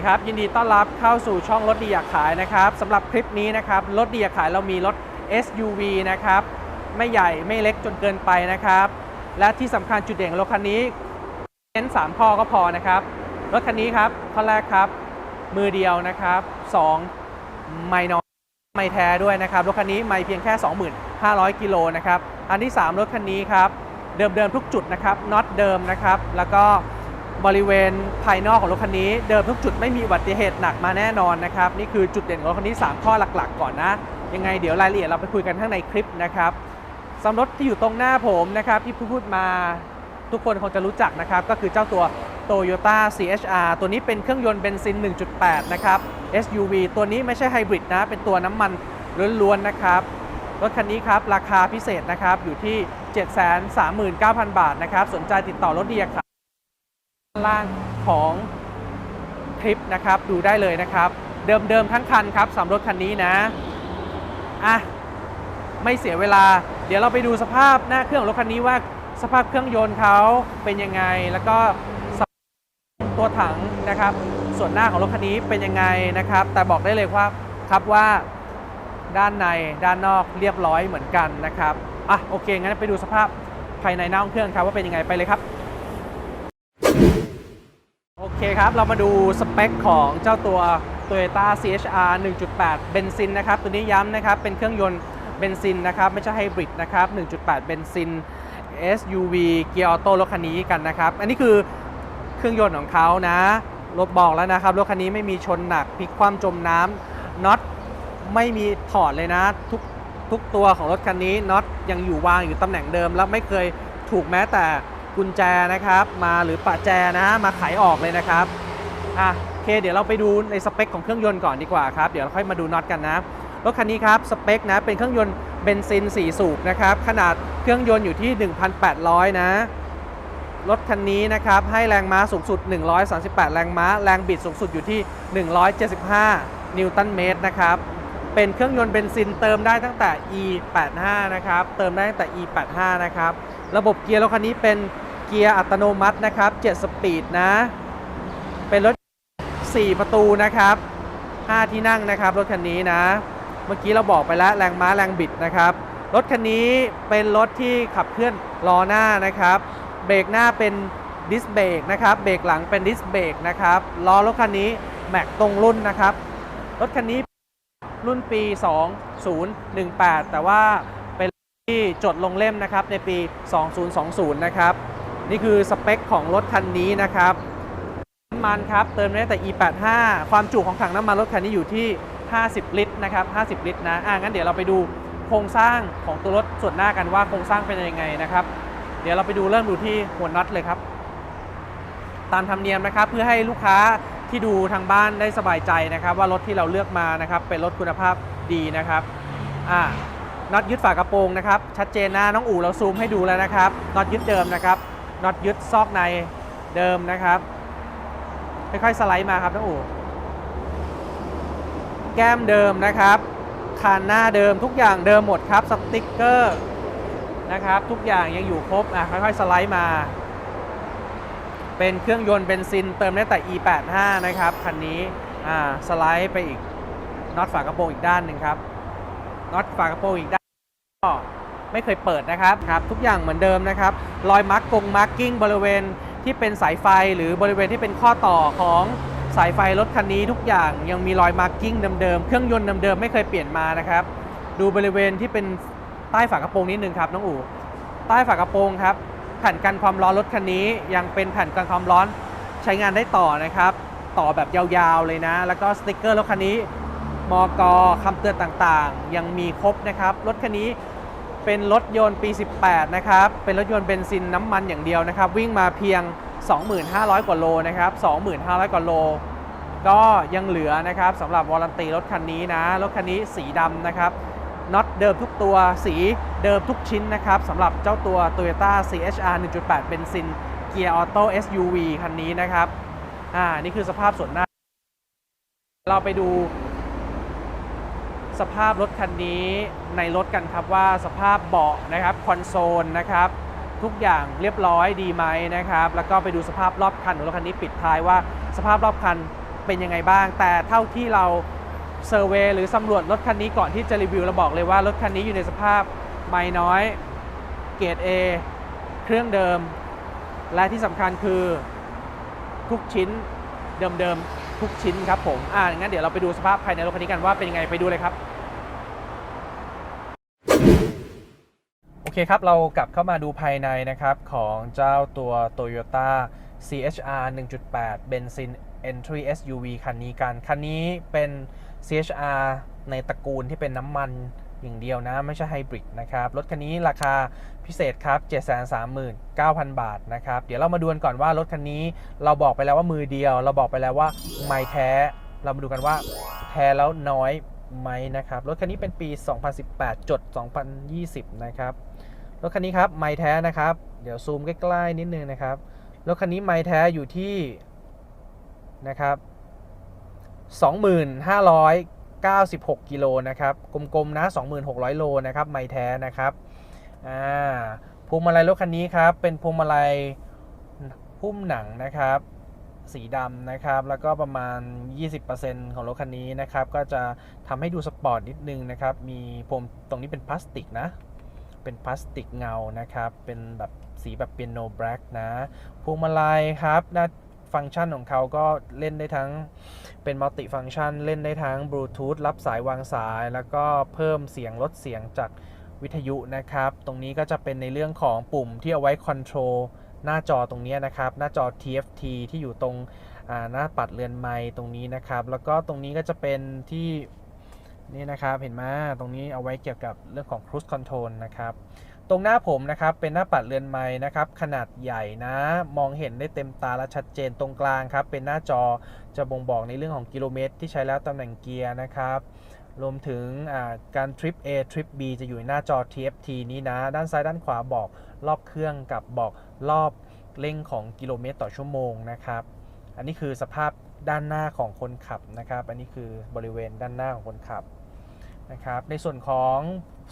สดีครับ ยินดีต้อนรับเข้าสู่ช่องรถดีอยากขายนะครับสำหรับคลิปนี้นะครับรถดีอยากขายเรามีรถ SUV นะครับไม่ใหญ่ไม่เล็กจนเกินไปนะครับ และที่สำคัญจุดเด่นรถคันนี้เน้น3ข้อก็พอนะครับรถคันนี้ครับข้อแรกครับ มือเดียวนะครับ2ไม่น้อยไม่แท้ด้วยนะครับรถคันนี้ไม่เพียงแค่ 25,000กิโลนะครับอันที่ 3 รถคันนี้ครับเดิมๆทุกจุดนะครับน็อตเดิมนะครับแล้วก็ บริเวณภายนอกของรถคันนี้ เดิมทุกจุดไม่มีอุบัติเหตุหนักมาแน่นอนนะครับ นี่คือจุดเด่นของรถคันนี้ 3 ข้อหลักๆ ก่อนนะ ยังไงเดี๋ยวรายละเอียดเราไปคุยกันข้างในคลิปนะครับสำหรับรถที่อยู่ตรงหน้าผมนะครับที่พูดมาทุกคนคงจะรู้จักนะครับ ก็คือเจ้าตัว Toyota CHR ตัวนี้เป็นเครื่องยนต์เบนซิน 1.8 นะครับ SUV ตัวนี้ไม่ใช่ไฮบริดนะ เป็นตัวน้ำมันล้วนๆนะครับ รถคันนี้ครับ ราคาพิเศษนะครับ อยู่ที่ 739,000 บาทนะครับ สนใจติดต่อรถดีครับด้าน ล่างของคลิปนะครับดูได้เลยนะครับ เดิมๆทั้งคันครับสำหรับรถคันนี้นะอะไม่เสียเวลา เดี๋ยวเราไปดูสภาพหน้าเครื่องรถคันนี้ว่าสภาพเครื่องยนต์เขาเป็นยังไง แล้วก็ตัวถังนะครับ ส่วนหน้าของรถคันนี้เป็นยังไงนะครับ แต่บอกได้เลยว่าครับว่าด้านในด้านนอกเรียบร้อยเหมือนกันนะครับอะโอเคงั้นไปดูสภาพภายในหน้าห้องเครื่องครับว่าเป็นยังไงไปเลยครับ คครับ เรามาดูสเปคของเจ้าตัว Toyota CHR 1.8 เบนซินนะครับ ตัวนี้ย้ำนะครับ เป็นเครื่องยนต์เบนซินนะครับ ไม่ใช่ไฮบริดนะครับ 1.8 เบนซิน SUV เกียร์ออโต้รถคันนี้กันนะครับ อันนี้คือเครื่องยนต์ของเขานะ รถบอกแล้วนะครับ รถคันนี้ไม่มีชนหนักพลิกคว่ำจมน้ำน็อตไม่มีถอดเลยนะ ทุกทุกตัวของรถคันนี้น็อตยังอยู่วางอยู่ตำแหน่งเดิม แล้วไม่เคยถูกแม้แต่ กุญแจนะครับ มาหรือปะแจนะมาไขออกเลยนะครับอะโอเคเดี๋ยวเราไปดูในสเปคของเครื่องยนต์ก่อนดีกว่าครับ เดี๋ยวเราค่อยมาดูน็อตกันนะรถคันนี้ครับสเปคนะเป็นเครื่องยนต์เบนซิน 4 สูบนะครับขนาดเครื่องยนต์อยู่ที่ 1,800 นะรถคันนี้นะครับให้แรงม้าสูงสุด 138 แรงม้า แรงบิดสูงสุดอยู่ที่ 175 นิวตันเมตรนะครับ เป็นเครื่องยนต์เบนซินเติมได้ตั้งแต่ E85 นะครับ เติมได้ตั้งแต่ E85 นะครับ ระบบเกียร์รถคันนี้เป็น เกียร์อัตโนมัตินะครับ 7 สปีดนะ เป็นรถ 4 ประตูนะครับ 5 ที่นั่งนะครับ รถคันนี้นะ เมื่อกี้เราบอกไปแล้วแรงม้าแรงบิดนะครับ รถคันนี้เป็นรถที่ขับเคลื่อนล้อหน้านะครับ เบรกหน้าเป็นดิสเบรกนะครับ เบรกหลังเป็นดิสเบรกนะครับ ล้อรถคันนี้แม็กตรงรุ่นนะครับ รถคันนี้รุ่นปี 2018 แต่ว่าเป็นที่จดลงเล่มนะครับในปี 2020 นะครับ นี่คือสเปคของรถคันนี้นะครับน้ำมันครับเติมได้แต่ E85 ความจุของถังน้ำมันรถคันนี้อยู่ที่ 50 ลิตรนะครับ50 ลิตรนะอ่างั้นเดี๋ยวเราไปดูโครงสร้างของตัวรถส่วนหน้ากันว่าโครงสร้างเป็นยังไงนะครับ เดี๋ยวเราไปดูเริ่มดูที่หัวน็อตเลยครับ ตามธรรมเนียมนะครับเพื่อให้ลูกค้าที่ดูทางบ้านได้สบายใจนะครับ ว่ารถที่เราเลือกมานะครับเป็นรถคุณภาพดีนะครับอ่าน็อตยึดฝากระโปรงนะครับชัดเจนนะน้องอู่เราซูมให้ดูแล้วนะครับน็อตยึดเดิมนะครับ น็อตยึดซอกในเดิมนะครับ ค่อยๆสไลด์มาครับน้องอู๋แก้มเดิมนะครับคานหน้าเดิมทุกอย่างเดิมหมดครับสติ๊กเกอร์นะครับทุกอย่างยังอยู่ครบอะค่อยๆสไลด์มา เป็นเครื่องยนต์เบนซินเติมได้แต่ E85 นะครับคันนี้อ่าสไลด์ไปอีกน็อตฝากระโปรงอีกด้านหนึ่งครับน็อตฝากระโปรงอีกด้านก็ ไม่เคยเปิดนะครับครับทุกอย่างเหมือนเดิมนะครับรอยมาร์กกงมาร์กิ้งบริเวณที่เป็นสายไฟหรือบริเวณที่เป็นข้อต่อของสายไฟรถคันนี้ทุกอย่างยังมีรอยมาร์กิ้งเดิมๆเครื่องยนต์เดิมๆไม่เคยเปลี่ยนมานะครับ ดูบริเวณที่เป็นใต้ฝากระโปรงนิดนึงครับน้องอู๋ใต้ฝากระโปรงครับแผ่นกันความร้อนรถคันนี้ ยังเป็นแผ่นกันความร้อนใช้งานได้ต่อนะครับ ต่อแบบยาวๆเลยนะ แล้วก็สติกเกอร์รถคันนี้มอกคำเตือนต่างๆ ยังมีครบนะครับ รถคันนี้ เป็นรถยนต์ปี 18 นะครับ เป็นรถยนต์เบนซินน้ำมันอย่างเดียวนะครับ วิ่งมาเพียง 2,500 กว่าโลนะครับ 2,500 กว่าโล ก็ยังเหลือนะครับสำหรับวอร์ันตีรถคันนี้นะ รถคันนี้สีดำนะครับน็อตเดิมทุกตัวสีเดิมทุกชิ้นนะครับสำหรับเจ้าตัว Toyota CHR 1.8 เบนซินเกียร์ออโต้ SUV คันนี้นะครับ อ่า นี่คือสภาพส่วนหน้า เราไปดู สภาพรถคันนี้ในรถกันครับว่าสภาพเบาะนะครับคอนโซลนะครับทุกอย่างเรียบร้อยดีไหมนะครับ แล้วก็ไปดูสภาพรอบคันของรถคันนี้ปิดท้ายว่าสภาพรอบคันเป็นยังไงบ้าง แต่เท่าที่เราเซอร์เวยหรือสำรวจรถคันนี้ก่อนที่จะรีวิวเราบอกเลยว่ารถคันนี้อยู่ในสภาพไม่น้อย เกรด A เครื่องเดิม และที่สำคัญคือทุกชิ้นเดิมๆทุกชิ้นครับผม อ่างั้นเดี๋ยวเราไปดูสภาพภายในรถคันนี้กันว่าเป็นยังไงไปดูเลยครับ อเคครับ เรากลับเข้ามาดูภายในนะครับ ของเจ้าตัว Toyota CHR 1.8 เบนซิน Entry SUV คันนี้กัน คันนี้เป็น CHR ในตระกูลที่เป็นน้ำมันอย่างเดียวนะ ไม่ใช่ไฮบริดนะครับ รถคันนี้ราคาพิเศษครับ 739,000 บาทนะครับ เดี๋ยวเรามาดูกันก่อนว่ารถคันนี้เราบอกไปแล้วว่ามือเดียว เราบอกไปแล้วว่าไม่แท้ เรามาดูกันว่าแท้แล้วน้อยไหมนะครับ รถคันนี้เป็นปี 2018 จด 2020 นะครับ รถคันนี้ครับไม้แท้นะครับ เดี๋ยวซูมใกล้ๆนิดนึงนะครับ รถคันนี้ไม้แท้อยู่ที่นะครับ2596กิโลนะครับ กลมๆนะ 2600 โลนะครับ ไม้แท้นะครับอ่าพวงมาลัยรถคันนี้ครับ เป็นพวงมาลัยหุ้มหนังนะครับ สีดำนะครับ แล้วก็ประมาณ 20%ของรถคันนี้นะครับ ก็จะทำให้ดูสปอร์ตนิดนึงนะครับ มีพรมตรงนี้เป็นพลาสติกนะ เป็นพลาสติกเงานะครับ เป็นแบบสีแบบเปียโนแบล็กนะพวงมาลัยครับหน้าฟังก์ชันของเขาก็เล่นได้ทั้งเป็นมัลติฟังก์ชัน เล่นได้ทั้งบลูทูธรับสายวางสาย แล้วก็เพิ่มเสียงลดเสียงจากวิทยุนะครับ ตรงนี้ก็จะเป็นในเรื่องของปุ่มที่เอาไว้คอนโทรลหน้าจอตรงนี้นะครับ หน้าจอ TFT ที่อยู่ตรงหน้าปัดเรือนไม้ตรงนี้นะครับ แล้วก็ตรงนี้ก็จะเป็นที่ นี่นะครับเห็นไหมตรงนี้เอาไว้เกี่ยวกับเรื่องของ cruise control นะครับตรงหน้าผมนะครับเป็นหน้าปัดเรือนไม้นะครับขนาดใหญ่นะ มองเห็นได้เต็มตาและชัดเจนตรงกลางครับ เป็นหน้าจอจะบ่งบอกในเรื่องของกิโลเมตร ที่ใช้แล้วตำแหน่งเกียร์นะครับรวมถึงการทริป A ทริป B จะอยู่ในหน้าจอ TFT นี้นะ ด้านซ้ายด้านขวาบอกรอบเครื่องกับบอกรอบเร่งของกิโลเมตรต่อชั่วโมงนะครับ อันนี้คือสภาพด้านหน้าของคนขับนะครับ อันนี้คือบริเวณด้านหน้าของคนขับ นะครับในส่วนของ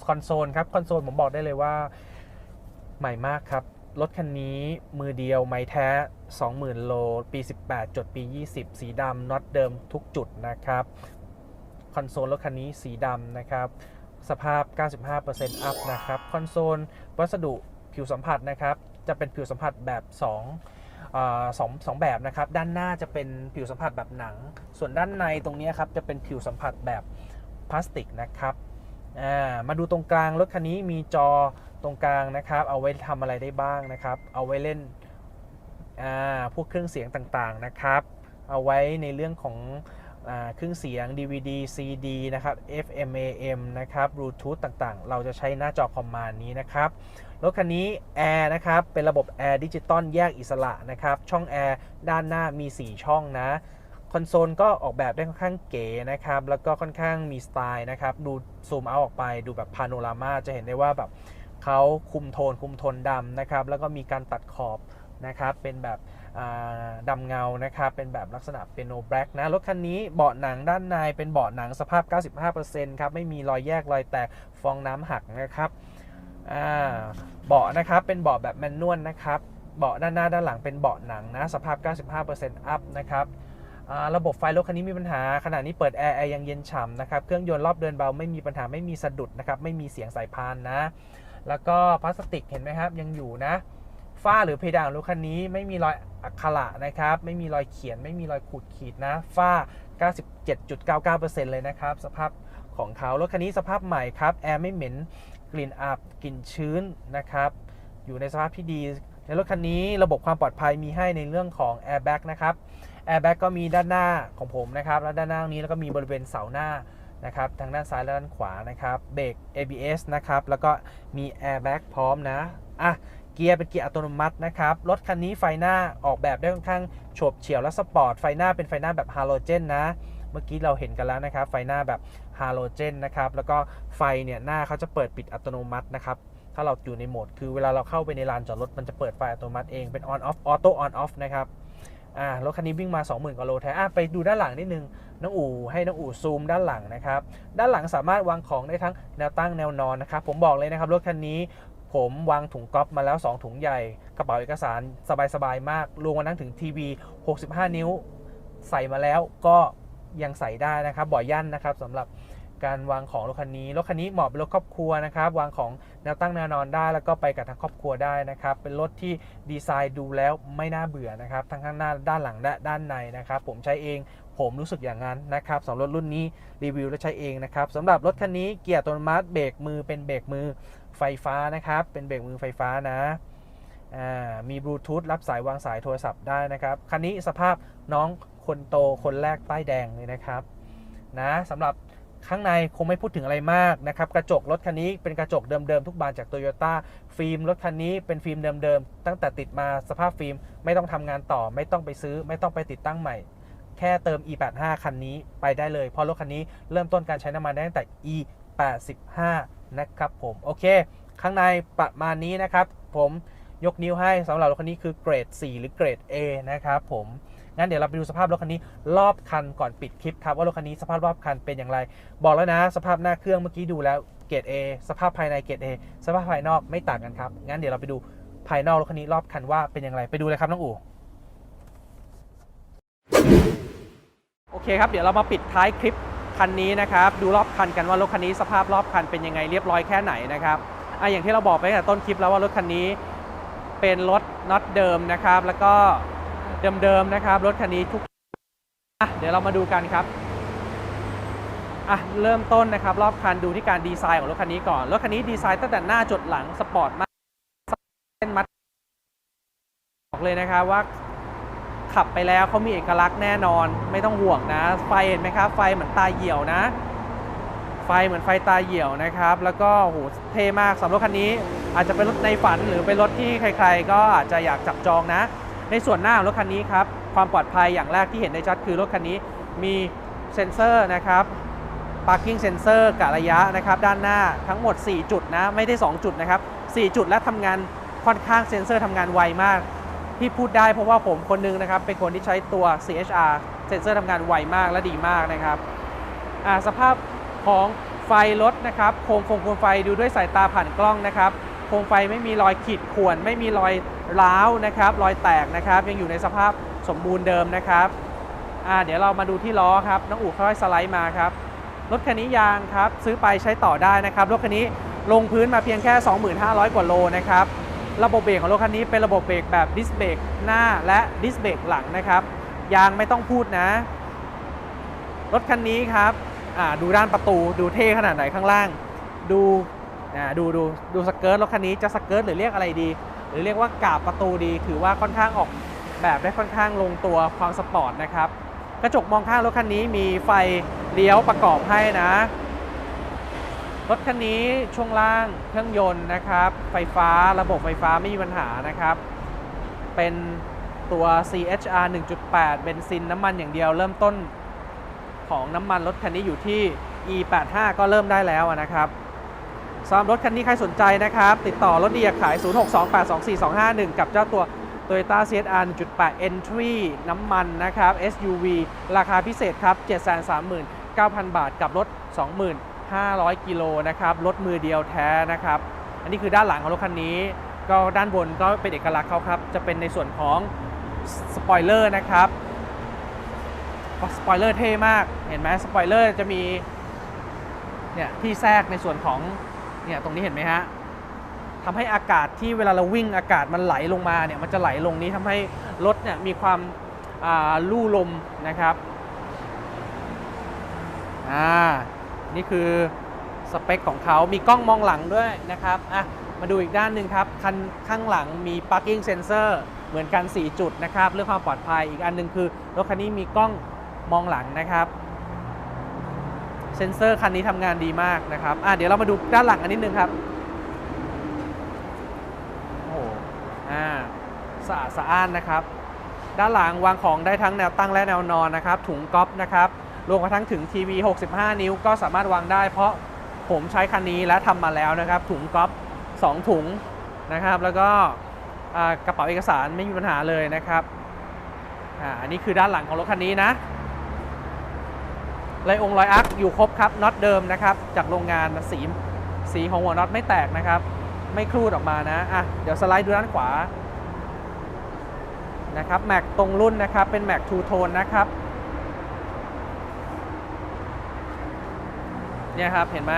คอนโซลครับคอนโซลผมบอกได้เลยว่าใหม่มากครับ รถคันนี้มือเดียวไม่แท้ 20,000 โล ปี 18 จดปี 20 สีดำน็อตเดิมทุกจุดนะครับ คอนโซลรถคันนี้สีดำนะครับ สภาพ 95%อัพนะครับ คอนโซลวัสดุผิวสัมผัสนะครับ จะเป็นผิวสัมผัสแบบ2อ่าสองสองแบบนะครับ ด้านหน้าจะเป็นผิวสัมผัสแบบหนัง ส่วนด้านในตรงนี้ครับจะเป็นผิวสัมผัสแบบ พลาสติกนะครับมาดูตรงกลางรถคันนี้มีจอตรงกลางนะครับ เอาไว้ทำอะไรได้บ้างนะครับ เอาไว้เล่นพวกเครื่องเสียงต่างๆนะครับ เอาไว้ในเรื่องของอเครื่องเสียง DVD CD นะครับ FM AM นะครับ Bluetooth ต่างๆ เราจะใช้หน้าจอคอมมานด์นี้นะครับ รถคันนี้แอร์นะครับ เป็นระบบแอร์ดิจิตอลแยกอิสระนะครับ ช่องแอร์ด้านหน้ามี 4 ช่องนะ คอนโซลก็ออกแบบได้ค่อนข้างเก๋นะครับ แล้วก็ค่อนข้างมีสไตล์นะครับ ดูซูมเอาออกไปดูแบบพาโนรามาจะเห็นได้ว่าแบบเขาคุมโทนคุมโทนดำนะครับ แล้วก็มีการตัดขอบนะครับ เป็นแบบดำเงานะครับ เป็นแบบลักษณะเป็นโนแบล็กนะ รถคันนี้เบาะหนังด้านในเป็นเบาะหนังสภาพ 95%ครับ ไม่มีรอยแยกรอยแตกฟองน้ำหักนะครับเบาะนะครับเป็นเบาะแบบแมนนวลนะครับ เบาะด้านหน้าด้านหลังเป็นเบาะหนังนะ สภาพ 95%อัพนะครับ ระบบไฟรถคันนี้มีปัญหาขณะนี้เปิดแอร์แอร์ยังเย็นฉ่ำนะครับ เครื่องยนต์รอบเดินเบาไม่มีปัญหาไม่มีสะดุดนะครับ ไม่มีเสียงสายพานนะ แล้วก็พลาสติกเห็นไหมครับ ยังอยู่นะ ฝ้าหรือเพดานรถคันนี้ไม่มีรอยอักขระนะครับ ไม่มีรอยเขียน ไม่มีรอยขูดขีดนะ ฝ้า 97.99%เลยนะครับ สภาพของเขารถคันนี้สภาพใหม่ครับ แอร์ไม่เหม็น กลิ่นอับ กลิ่นชื้นนะครับ อยู่ในสภาพที่ดี ในรถคันนี้ระบบความปลอดภัยมีให้ในเรื่องของ Airbag นะครับ Airbag ก็มีด้านหน้าของผมนะครับแล้วด้านหน้านี้แล้วก็มีบริเวณเสาหน้านะครับทางด้านซ้ายและด้านขวานะครับเบรก ABS นะครับแล้วก็มี Airbag พร้อมนะอะเกียร์เป็นเกียร์อัตโนมัตินะครับ รถคันนี้ไฟหน้าออกแบบได้ค่อนข้างโฉบเฉี่ยวและสปอร์ต ไฟหน้าเป็นไฟหน้าแบบฮาโลเจนนะ เมื่อกี้เราเห็นกันแล้วนะครับ ไฟหน้าแบบฮาโลเจนนะครับ แล้วก็ไฟเนี่ยหน้าเขาจะเปิดปิดอัตโนมัตินะครับ ถ้าเราอยู่ในโหมด คือเวลาเราเข้าไปในลานจอดรถมันจะเปิดไฟอัตโนมัติเอง เป็น on off auto on off นะครับ อ่ารถคันนี้วิ่งมา 20,000กว่าโลแท้อะไปดูด้านหลังนิดนึงน้องอู่ให้น้องอู่ซูมด้านหลังนะครับด้านหลังสามารถวางของได้ทั้งแนวตั้งแนวนอนนะครับผมบอกเลยนะครับรถคันนี้ผมวางถุงก๊อฟมาแล้ว 2 ถุงใหญ่ กระเป๋าเอกสารสบายๆมากรวมกันทั้งถึงทีวี 65 นิ้ว ใส่มาแล้วก็ยังใส่ได้นะครับบ่อยั่นนะครับสำหรับ การวางของรถคันนี้รถคันนี้เหมาะเป็นรถครอบครัวนะครับวางของแนวตั้งแนวนอนได้ แล้วก็ไปกับทางครอบครัวได้นะครับ เป็นรถที่ดีไซน์ดูแล้วไม่น่าเบื่อนะครับทั้งข้างหน้าด้านหลังและด้านในนะครับ ผมใช้เองผมรู้สึกอย่างนั้นนะครับสำหรับรถรุ่นนี้รีวิวและใช้เองนะครับสำหรับรถคันนี้เกียร์อัตโนมัติเบรกมือเป็นเบรกมือไฟฟ้านะครับ เป็นเบรกมือไฟฟ้านะมีบลูทูธรับสายวางสายโทรศัพท์ได้นะครับ คันนี้สภาพน้องคนโตคนแรกป้ายแดงเลยนะครับ นะสำหรับ ข้างในคงไม่พูดถึงอะไรมากนะครับกระจกรถคันนี้เป็นกระจกเดิมๆทุกบานจากโตโยต้าฟิล์มรถคันนี้เป็นฟิล์มเดิมๆตั้งแต่ติดมาสภาพฟิล์มไม่ต้องทำงานต่อ ไม่ต้องไปซื้อ ไม่ต้องไปติดตั้งใหม่ แค่เติม e85 คันนี้ไปได้เลย เพราะรถคันนี้เริ่มต้นการใช้น้ำมันได้ตั้งแต่ e85 นะครับผมโอเค ข้างในประมาณนี้นะครับ ผมยกนิ้วให้สำหรับรถคันนี้คือเกรด 4 หรือเกรด A นะครับผม งั้นเดี๋ยวเราไปดูสภาพรถคันนี้รอบคันก่อนปิดคลิปครับว่ารถคันนี้สภาพรอบคันเป็นอย่างไร บอกแล้วนะ สภาพหน้าเครื่องเมื่อกี้ดูแล้วเกรด A สภาพภายในเกรด A สภาพภายนอกไม่ต่างกันครับงั้นเดี๋ยวเราไปดูภายนอกรถคันนี้รอบคันว่าเป็นอย่างไรไปดูเลยครับน้องอู๋โอเคครับเดี๋ยวเรามาปิดท้ายคลิปคันนี้นะครับดูรอบคันกันว่ารถคันนี้สภาพรอบคันเป็นยังไงเรียบร้อยแค่ไหนนะครับอะอย่างที่เราบอกไปตั้งแต่ต้นคลิปแล้วว่ารถคันนี้เป็นรถน็อตเดิมนะครับ แล้วก็ เดิมๆนะครับ รถคันนี้ทุกอะเดี๋ยวเรามาดูกันครับอะเริ่มต้นนะครับ รอบคันดูที่การดีไซน์ของรถคันนี้ก่อน รถคันนี้ดีไซน์ตั้งแต่หน้าจดหลังสปอร์ตมากเส้นมัดบอกเลยนะครับว่าขับไปแล้วเขามีเอกลักษณ์แน่นอน ไม่ต้องห่วงนะ ไฟเห็นไหมครับ ไฟเหมือนตาเหี่ยวนะ ไฟเหมือนไฟตาเหี่ยวนะครับ แล้วก็โหเท่มากสำหรับรถคันนี้ อาจจะเป็นรถในฝันหรือเป็นรถที่ใคร ๆ ก็อาจจะอยากจับจองนะ ในส่วนหน้ารถคันนี้ครับความปลอดภัยอย่างแรกที่เห็นได้ชัดคือรถคันนี้มีเซ็นเซอร์นะครับ parking sensor กะระยะนะครับด้านหน้าทั้งหมด 4 จุดนะไม่ได้ 2 จุดนะครับ 4 จุดและทำงานค่อนข้างเซ็นเซอร์ทำงานไวมากที่พูดได้เพราะว่าผมคนหนึงนะครับ เป็นคนที่ใช้ตัว CHR เซ็นเซอร์ทำงานไวมากและดีมากนะครับอ่าสภาพของไฟรถนะครับโครงครงโคมไฟดูด้วยสายตาผ่านกล้องนะครับ โคมไฟไม่มีรอยขีดข่วน ไม่มีรอยร้าวนะครับ รอยแตกนะครับ ยังอยู่ในสภาพสมบูรณ์เดิมนะครับอ่าเดี๋ยวเรามาดูที่ล้อครับน้องอู๋ค่อยสไลด์มาครับรถคันนี้ยางครับซื้อไปใช้ต่อได้นะครับรถคันนี้ลงพื้นมาเพียงแค่ 25,000 กว่าโลนะครับระบบเบรกของรถคันนี้เป็นระบบเบรกแบบดิสเบรกหน้าและดิสเบรกหลังนะครับยางไม่ต้องพูดนะ รถคันนี้ครับดูด้านประตูดูเท่ขนาดไหนข้างล่าง ดู อ่าดูดูดูสเกิร์ตรถคันนี้จะสเกิร์ตหรือเรียกอะไรดี หรือเรียกว่ากาบประตูดี ถือว่าค่อนข้างออกแบบได้ค่อนข้างลงตัวความสปอร์ตนะครับกระจกมองข้างรถคันนี้มีไฟเลี้ยวประกอบให้นะ รถคันนี้ช่วงล่างเครื่องยนต์นะครับ ไฟฟ้าระบบไฟฟ้าไม่มีปัญหานะครับ เป็นตัว CHR 1.8 เบนซินน้ำมันอย่างเดียวเริ่มต้นของน้ำมันรถคันนี้อยู่ที่ E85 ก็เริ่มได้แล้วนะครับ สำหรับรถคันนี้ใครสนใจนะครับ ติดต่อรถดีอยากขาย 0628242251 กับเจ้าตัว Toyota CHR 1.8 Entry น้ำมันนะครับ SUV ราคาพิเศษครับ 739,000 บาทกับรถ 25,000 กิโลนะครับ รถมือเดียวแท้นะครับ อันนี้คือด้านหลังของรถคันนี้ ก็ด้านบนก็เป็นเอกลักษณ์เขาครับ จะเป็นในส่วนของสปอยเลอร์นะครับสปอยเลอร์เท่มาก เห็นไหมสปอยเลอร์จะมีเนี่ยที่แทรกในส่วนของ เนี่ยตรงนี้เห็นไหมฮะทำให้อากาศที่เวลาเราวิ่งอากาศมันไหลลงมาเนี่ยมันจะไหลลงนี้ทำให้รถเนี่ยมีความลู่ลมนะครับอ่านี่คือสเปคของเขามีกล้องมองหลังด้วยนะครับอะมาดูอีกด้านหนึ่งครับ คันข้างหลังมี parking sensor เหมือนกัน 4 จุดนะครับ เรื่องความปลอดภัยอีกอันหนึงคือรถคันนี้มีกล้องมองหลังนะครับ เซนเซอร์คันนี้ทำงานดีมากนะครับอะเดี๋ยวเรามาดูด้านหลังอันนิดนึงครับโอ้โหอ่าสะอาดสะอ้านนะครับ ด้านหลังวางของได้ทั้งแนวตั้งและแนวนอนนะครับ ถุงก๊อฟนะครับรวมกระทั่งถึงทีวี 65 นิ้วก็สามารถวางได้ เพราะผมใช้คันนี้และทำมาแล้วนะครับ ถุงก๊อฟ2ถุงนะครับ แล้วก็กระเป๋าเอกสารไม่มีปัญหาเลยนะครับอ่าอันนี้คือด้านหลังของรถคันนี้นะ ลายองลอยอักอยู่ครบครับน็อตเดิมนะครับ จากโรงงานสีสีของหัวน็อตไม่แตกนะครับ ไม่คลูดออกมานะอะเดี๋ยวสไลด์ดูด้านขวานะครับแม็กตรงรุ่นนะครับ เป็นแม็กทูโทนนะครับเนี่ยครับเห็นไหม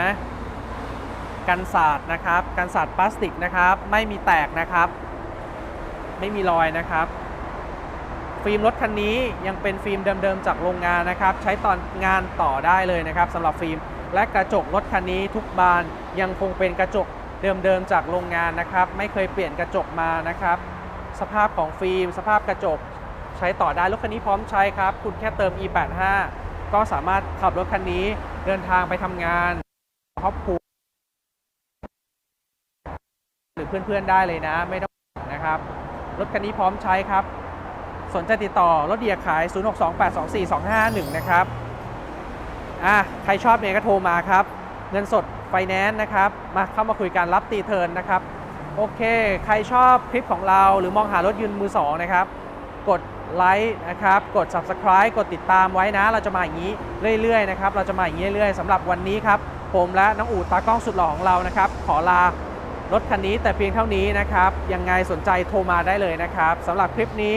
กันศาสตร์นะครับกันศาสตร์พลาสติกนะครับ ไม่มีแตกนะครับ ไม่มีรอยนะครับ ฟิล์มรถคันนี้ยังเป็นฟิล์มเดิมๆจากโรงงานนะครับ ใช้ตอนงานต่อได้เลยนะครับสำหรับฟิล์ม และกระจกรถคันนี้ทุกบานยังคงเป็นกระจกเดิมๆจากโรงงานนะครับ ไม่เคยเปลี่ยนกระจกมานะครับ สภาพของฟิล์ม สภาพกระจก ใช้ต่อได้รถคันนี้พร้อมใช้ครับ คุณแค่เติม e85 ก็สามารถขับรถคันนี้เดินทางไปทำงานครอบครัวหรือเพื่อนๆได้เลยนะ ไม่ต้องนะครับ รถคันนี้พร้อมใช้ครับ สนใจติดต่อรถเดียขาย 0628242551 นะครับอะใครชอบเนี่ยก็โทรมาครับ เงินสดไฟแนนซ์นะครับ มาเข้ามาคุยกันรับตีเทิร์นนะครับ โอเค ใครชอบคลิปของเราหรือมองหารถยืนมือ2นะครับ กดไลค์นะครับ กด Subscribe กดติดตามไว้นะ เราจะมาอย่างนี้เรื่อยๆนะครับ เราจะมาอย่างนี้เรื่อยๆสำหรับวันนี้ครับ ผมและน้องอู๋ตากล้องสุดหล่อของเรานะครับ ขอลารถคันนี้แต่เพียงเท่านี้นะครับ ยังไงสนใจโทรมาได้เลยนะครับสำหรับคลิปนี้